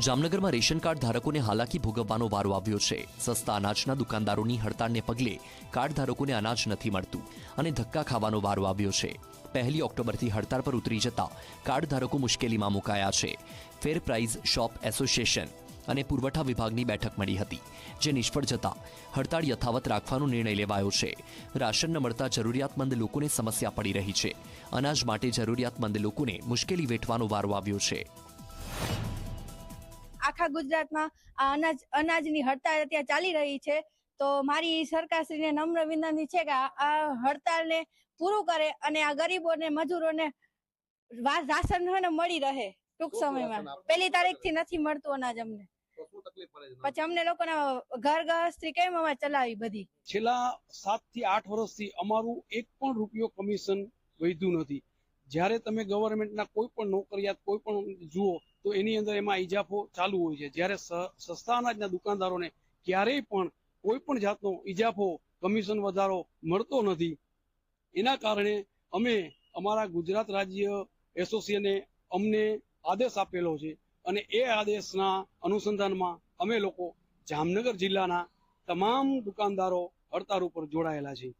જામનગરમાં ration card ધારકોને હાલાકી ભોગવવાનો વારો આવ્યો છે. સસ્તા અનાજના દુકાનદારોની હડતાળને પગલે કાર્ડ ધારકોને અનાજ નથી મળતું અને ધક્કા ખાવાનો વારો આવ્યો છે. પહેલી ઓક્ટોબરથી હડતાળ પર ઉતરી જતા કાર્ડ ધારકો મુશ્કેલીમાં મુકાયા છે. ફેર પ્રાઇઝ શોપ એસોસિએશન અને પુરવઠા વિભાગની બેઠક મળી હતી, જે નિષ્ફળ જતા હડતાળ યથાવત રાખવાનો નિર્ણય લેવાયો છે. રાશન ન મળતા જરૂરિયાતમંદ લોકોને સમસ્યા પડી રહી છે. અનાજ માટે જરૂરિયાતમંદ લોકોને મુશ્કેલી વેઠવાનો વારો આવ્યો છે. આખા ગુજરાતમાં આ અનાજ અનાજની હડતાળ અત્યારે ચાલી રહી છે. તો મારી સરકારશ્રીને નમ્ર વિનંતી છે કે આ- હડતાળને પૂરું કરે અને આ ગરીબોને મજૂરોને રાશન મળી રહે ટૂંક સમયમાં. પહેલી તારીખથી નથી મળતું અનાજ અમને. પછી અમને લોકોને ઘર ગૃહસ્થી કેમ અમારે ચલાવી બધી? છેલ્લા સાતથી આઠ વર્ષથી અમારું એક પણ રૂપિયો કમિશન વધ્યું નથી. જ્યારે તમે ગવર્મેન્ટના કોઈ પણ નોકરિયાત, કોઈ પણ જુઓ, તો એની અંદર એમાં ઇજાફો ચાલુ હોય છે. જ્યારે સસ્તા અનાજના દુકાનદારોને ક્યારેય પણ કોઈ પણ જાતનો ઇજાફો કમિશન વધારો મળતો નથી. એના કારણે અમે અમારા ગુજરાત રાજ્ય એસોસિએશને અમને આદેશ આપેલો છે અને એ આદેશના અનુસંધાનમાં અમે લોકો જામનગર જિલ્લાના તમામ દુકાનદારો હડતાળ ઉપર જોડાયેલા છે.